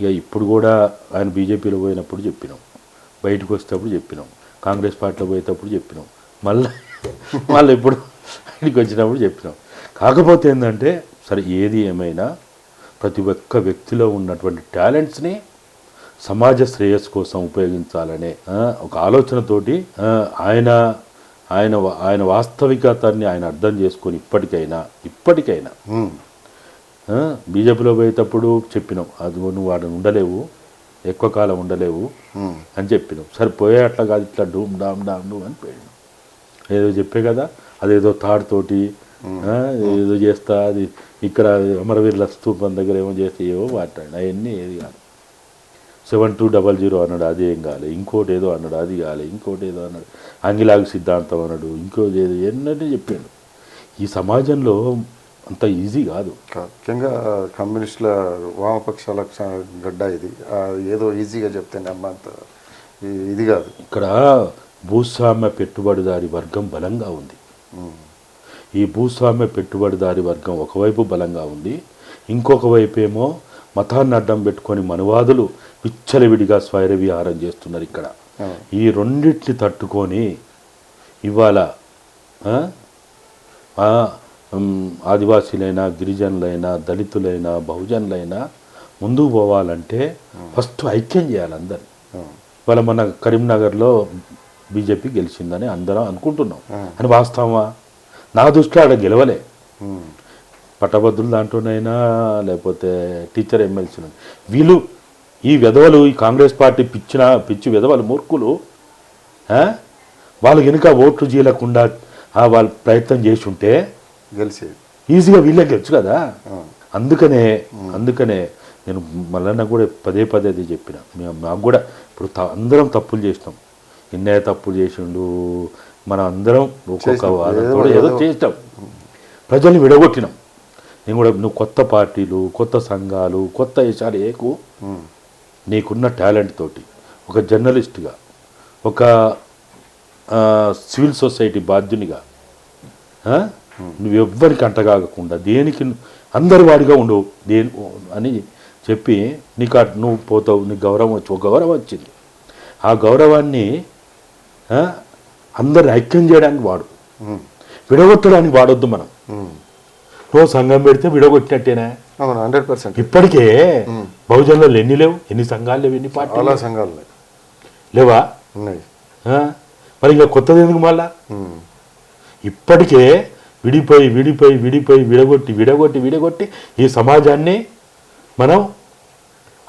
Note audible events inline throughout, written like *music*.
ఇక ఇప్పుడు కూడా ఆయన బీజేపీలో పోయినప్పుడు చెప్పినాం. బయటకు వచ్చేటప్పుడు చెప్పినాం. కాంగ్రెస్ పార్టీలో పోయేటప్పుడు చెప్పినాం. మళ్ళీ *laughs* మళ్ళీ ఇప్పుడు ఆయనకి వచ్చినప్పుడు చెప్పినాం. కాకపోతే ఏంటంటే సరే ఏది ఏమైనా ప్రతి ఒక్క వ్యక్తిలో ఉన్నటువంటి టాలెంట్స్ని సమాజ శ్రేయస్సు కోసం ఉపయోగించాలనే ఒక ఆలోచనతోటి ఆయన ఆయన ఆయన వాస్తవికతని ఆయన అర్థం చేసుకొని ఇప్పటికైనా ఇప్పటికైనా బీజేపీలో పోయేటప్పుడు చెప్పినాం అది నువ్వు వాడు ఉండలేవు ఎక్కువ కాలం ఉండలేవు. అని చెప్పినాం. సరే పోయే అట్లా కాదు ఇట్లా డూమ్ డామ్ డామ్ డూమ్ అని పోయాను. ఏదో చెప్పే కదా అదేదో తాడుతోటి ఆ, ఏదో చేస్తా అది ఇక్కడ అమరవీరుల స్తూపం దగ్గర ఏమో చేస్తే ఏవో మాట్లాడి అవన్నీ ఏది కాదు. సెవెన్ టూ డబల్ జీరో అన్నాడు అది ఏం కాలే ఇంకోటి ఏదో అన్నాడు అది కాలే ఇంకోటి ఏదో అన్నాడు అంగిలాగు సిద్ధాంతం అన్నాడు ఇంకోటి ఏదో ఎన్నటి చెప్పాడు ఈ సమాజంలో అంత ఈజీ కాదు. ముఖ్యంగా కమ్యూనిస్టుల వామపక్షాల క్ష- గడ్డ ఇది. ఏదో ఈజీగా చెప్తే ఇ- ఇది కాదు. ఇక్కడ భూస్వామ్య పెట్టుబడిదారి వర్గం బలంగా ఉంది. ఈ భూస్వామ్య పెట్టుబడిదారి వర్గం ఒకవైపు బలంగా ఉంది. ఇంకొక వైపు ఏమో మతాన్ని అడ్డం పెట్టుకొని మనువాదులు విచ్చలవిడిగా స్వైర విహారం చేస్తున్నారు ఇక్కడ. ఈ రెండింటిని తట్టుకొని ఇవాళ ఆదివాసీలైనా గిరిజనులైనా దళితులైనా బహుజనులైనా ముందుకు పోవాలంటే ఫస్ట్ ఐక్యం చేయాలి అందరు. ఇవాళ మన కరీంనగర్లో బీజేపీ గెలిచిందని అందరం అనుకుంటున్నాం. అని వాస్తవమా నా దృష్టిలో ఆడ గెలవలే. పట్టభద్రులు దాంట్లోనైనా లేకపోతే టీచర్ ఎమ్మెల్సీలు వీళ్ళు ఈ విధవలు ఈ కాంగ్రెస్ పార్టీ పిచ్చిన పిచ్చి విధవలు మూర్ఖులు? వాళ్ళు వెనుక ఓట్లు చీలకుండా ఆ, వాళ్ళు ప్రయత్నం చేసి ఉంటే గెలిచేది ఈజీగా వీళ్ళే గెలుచు కదా. అందుకనే అందుకనే నేను మళ్ళీ కూడా పదే పదే అది చెప్పిన మేము మాకు కూడా ఇప్పుడు అందరం తప్పులు చేసినాం ఎన్నయ్య తప్పులు చేసిండు మనం అందరం ఒక్కొక్క. వాదంతో ఏదో-. చేసినాం ప్రజల్ని విడగొట్టినాం నేను కూడా నువ్వు కొత్త పార్టీలు కొత్త సంఘాలు కొత్త విషయాలు ఏకు. నీకున్న టాలెంట్ తోటి ఒక జర్నలిస్ట్గా ఒక సివిల్ సొసైటీ బాధ్యునిగా ఆ? నువ్వు ఎవ్వరికి అంటగాగకుండా దేనికి అందరి వాడిగా ఉండవు దేని అని చెప్పి నీకు అట్ నువ్వు పోతావు నీకు గౌరవం వచ్చి ఒక గౌరవం వచ్చింది ఆ గౌరవాన్ని ఆ, అందరిని ఐక్యం చేయడానికి వాడు. విడగొట్టడానికి వాడొద్దు మనం. నువ్వు సంఘం పెడితే విడగొట్టినట్టేనా అవును హండ్రెడ్ పర్సెంట్ ఇప్పటికే బహుజనులు ఎన్ని లేవు ఎన్ని సంఘాలు లేవు ఎన్ని పార్టీలు లేవు? సంఘాలు లేవా ఆ? మరి ఇంకా కొత్తది ఎందుకు మళ్ళా. ఇప్పటికే విడిపోయి విడిపోయి విడిపోయి విడగొట్టి విడగొట్టి విడగొట్టి ఈ సమాజాన్ని మనం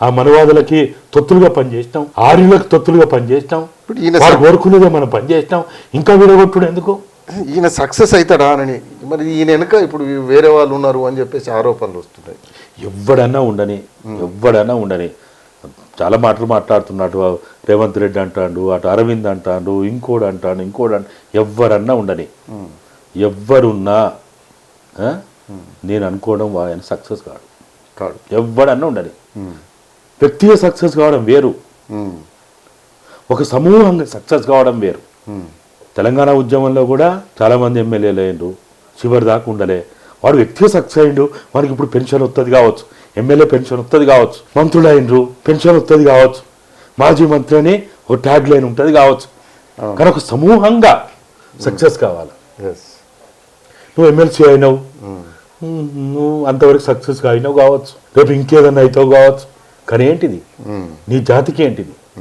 ఆ మనవాదులకి తొత్తులుగా పనిచేసినాం ఆర్యులకు తొత్తులుగా పనిచేసినాం ఈయన వారు కోరుకునేదే మనం పనిచేసినాం ఇంకా విడగొట్టుడు ఎందుకు? ఈయన సక్సెస్ అవుతాడా అని. మరి ఈయన వెనుక ఇప్పుడు వేరే వాళ్ళు ఉన్నారు అని చెప్పేసి ఆరోపణలు వస్తున్నాయి. ఎవ్వడన్నా ఉండని ఎవ్వడన్నా ఉండని. చాలా మాటలు మాట్లాడుతున్నాడు రేవంత్ రెడ్డి అంటాడు అటు అరవింద్ అంటాడు ఇంకోడు అంటాడు ఇంకోడు అంట ఎవ్వరన్నా ఉండని. ఎవ్వరున్నా? నేను అనుకోవడం ఆయన సక్సెస్ కాడు. కాడు. ఎవ్వడన్నా ఉండని. వ్యక్తిగా సక్సెస్ కావడం వేరు. ఒక సమూహంగా సక్సెస్ కావడం వేరు. తెలంగాణ ఉద్యమంలో కూడా చాలామంది ఎమ్మెల్యేలు అయ్యిండ్రు. చివరి దాకా ఉండలే. వాడు వ్యక్తిగా సక్సెస్ అయ్యిండు. వాడికి ఇప్పుడు పెన్షన్ వస్తుంది కావచ్చు. ఎమ్మెల్యే పెన్షన్ వస్తుంది కావచ్చు. మంత్రులు అయినరు పెన్షన్ వస్తుంది కావచ్చు. మాజీ మంత్రి అని ఒక ట్యాగ్ లైన్ ఉంటుంది కావచ్చు. కానీ ఒక సమూహంగా సక్సెస్ కావాలి. ఎస్ నువ్వు ఎమ్మెల్సీ అయినావు. నువ్వు అంతవరకు సక్సెస్గా అయినావు కావచ్చు. రేపు ఇంకేదన్నా అవుతావు కావచ్చు. కానీ ఏంటిది. నీ జాతికి ఏంటిది?